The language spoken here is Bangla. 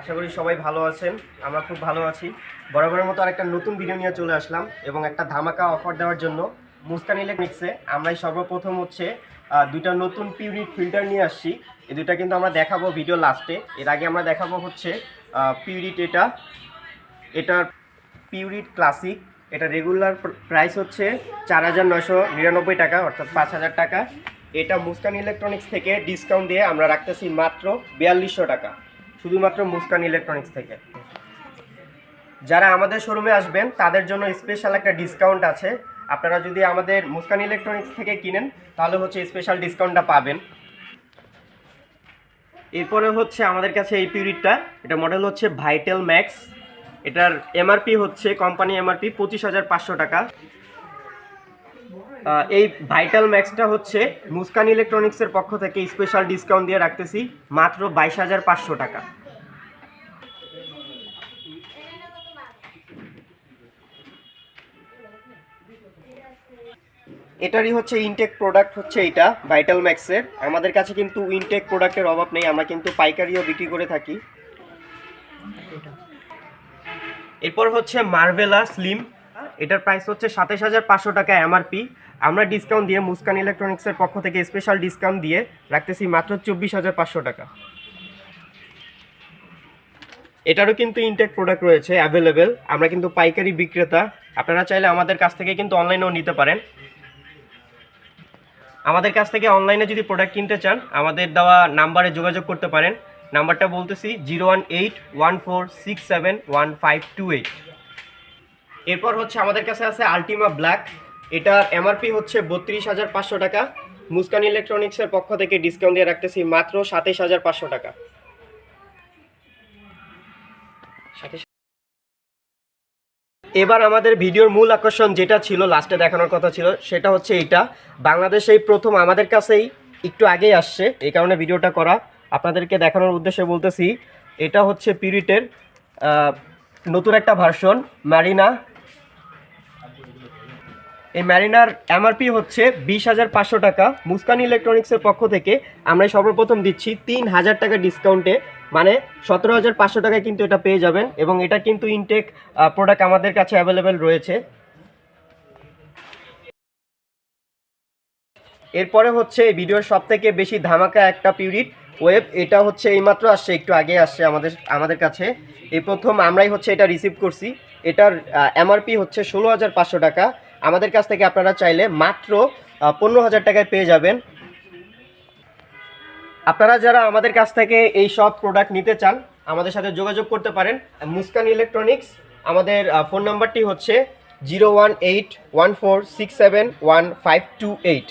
আশা করি সবাই ভালো আছেন, আমরা খুব ভালো আছি। বরাবরের মতো আরেকটা নতুন ভিডিও নিয়ে চলে আসলাম এবং একটা ধামাকা অফার দেওয়ার জন্য মুস্কান ইলেকট্রিক্সে আমরাই সর্বপ্রথম হচ্ছে দুইটা নতুন পিউরিট ফিল্টার নিয়ে আসছি। এই দুটা কিন্তু আমরা দেখাবো ভিডিও লাস্টে এর আগে আমরা দেখাবো হচ্ছে পিউরিট এটা। এটার পিউরিট ক্লাসিক এটা রেগুলার প্রাইস হচ্ছে চার হাজার নয়শো নিরানব্বই টাকা, অর্থাৎ পাঁচ হাজার টাকা। এটা মুস্কান ইলেকট্রনিক্স থেকে ডিসকাউন্ট দিয়ে আমরা রাখতেছি মাত্র বিয়াল্লিশশো টাকা। শুধুমাত্র মুস্কান ইলেকট্রনিক্স থেকে। যারা আমাদের শোরুমে আসবেন, তাদের জন্য স্পেশাল একটা ডিসকাউন্ট আছে। আপনারা যদি আমাদের মুস্কান ইলেকট্রনিক্স থেকে কিনেন, তাহলে হচ্ছে স্পেশাল ডিসকাউন্টটা পাবেন। এরপরে হচ্ছে আমাদের কাছে এই পিউরিটটা। এটা মডেল হচ্ছে ভাইটেল ম্যাক্স এটার এমআরপি হচ্ছে কোম্পানি এমআরপি পঁচিশ হাজার পাঁচশো টাকা। এই ভাইটাল ম্যাক্সটা হচ্ছে মুস্কান ইলেকট্রনিক্সের পক্ষ থেকে স্পেশাল ডিসকাউন্ট দিয়ে রাখতেছি, মাত্র বাইশ হাজার পাঁচশো টাকা। এটারই হচ্ছে ইনটেক প্রোডাক্ট হচ্ছে এটা ভাইটাল ম্যাক্সের আমাদের কাছে কিন্তু ইনটেক প্রোডাক্টের অভাব নেই, আমরা কিন্তু পাইকারিও বিক্রি করে থাকি। এরপর হচ্ছে মার্ভেলা স্লিম এটার প্রাইস হচ্ছে সাতাশ হাজার পাঁচশো টাকা এমআরপি আমরা ডিসকাউন্ট দিয়ে মুস্কান ইলেকট্রনিক্সের পক্ষ থেকে স্পেশাল ডিসকাউন্ট দিয়ে রাখতেছি মাত্র চব্বিশ হাজার পাঁচশো টাকা। এটারও কিন্তু ইনটেক প্রোডাক্ট রয়েছে অ্যাভেলেবেল আমরা কিন্তু পাইকারি বিক্রেতা। আপনারা চাইলে আমাদের কাছ থেকে কিন্তু অনলাইনেও নিতে পারেন। আমাদের কাছ থেকে অনলাইনে যদি প্রোডাক্ট কিনতে চান, আমাদের দেওয়া নাম্বারে যোগাযোগ করতে পারেন। নাম্বারটা বলতেছি zero one eight one four six seven one five two eight এরপর হচ্ছে আমাদের কাছে আছে আলটিমা ব্ল্যাক এটা এমআরপি হচ্ছে বত্রিশ হাজার পাঁচশো টাকা। মুস্কান ইলেকট্রনিক্সের পক্ষ থেকে ডিসকাউন্ট দিয়ে রাখতেছি মাত্র সাতাইশ হাজার পাঁচশো টাকা। এবার আমাদের ভিডিওর মূল আকর্ষণ যেটা ছিল লাস্টে দেখানোর কথা ছিল, সেটা হচ্ছে এইটা বাংলাদেশেই প্রথম আমাদের কাছেই একটু আগেই আসছে, এই কারণে ভিডিওটা করা। আপনাদেরকে দেখানোর উদ্দেশ্যে বলতেছি, এটা হচ্ছে পিরিটের নতুন একটা ভার্সন ম্যারিনা এই ম্যারিনার এমআরপি হচ্ছে বিশ হাজার পাঁচশো টাকা। মুস্কান ইলেকট্রনিক্সের পক্ষ থেকে আমরা সর্বপ্রথম দিচ্ছি তিন হাজার টাকা ডিসকাউন্টে। মানে সতেরো হাজার পাঁচশো টাকায় কিন্তু এটা পেয়ে যাবেন এবং এটা কিন্তু ইনটেক প্রোডাক্ট আমাদের কাছে অ্যাভেলেবেল রয়েছে। এরপরে হচ্ছে এই ভিডিওর সব থেকে বেশি ধামাকা একটা পিউরিট ওয়েব এটা হচ্ছে এইমাত্র আসছে, একটু আগে আসছে আমাদের আমাদের কাছে। এই প্রথম আমরাই হচ্ছে এটা রিসিভ করছি। এটার এমআরপি হচ্ছে ষোলো হাজার পাঁচশো টাকা। আমাদের কাছ থেকে আপনারা চাইলে মাত্র পনেরো হাজার টাকায় পেয়ে যাবেন। আপনারা যারা আমাদের কাছ থেকে এই সব প্রোডাক্ট নিতে চান, আমাদের সাথে যোগাযোগ করতে পারেন। মুস্কান ইলেকট্রনিক্স, আমাদের ফোন নাম্বারটি হচ্ছে zero one eight one four six seven one five two eight.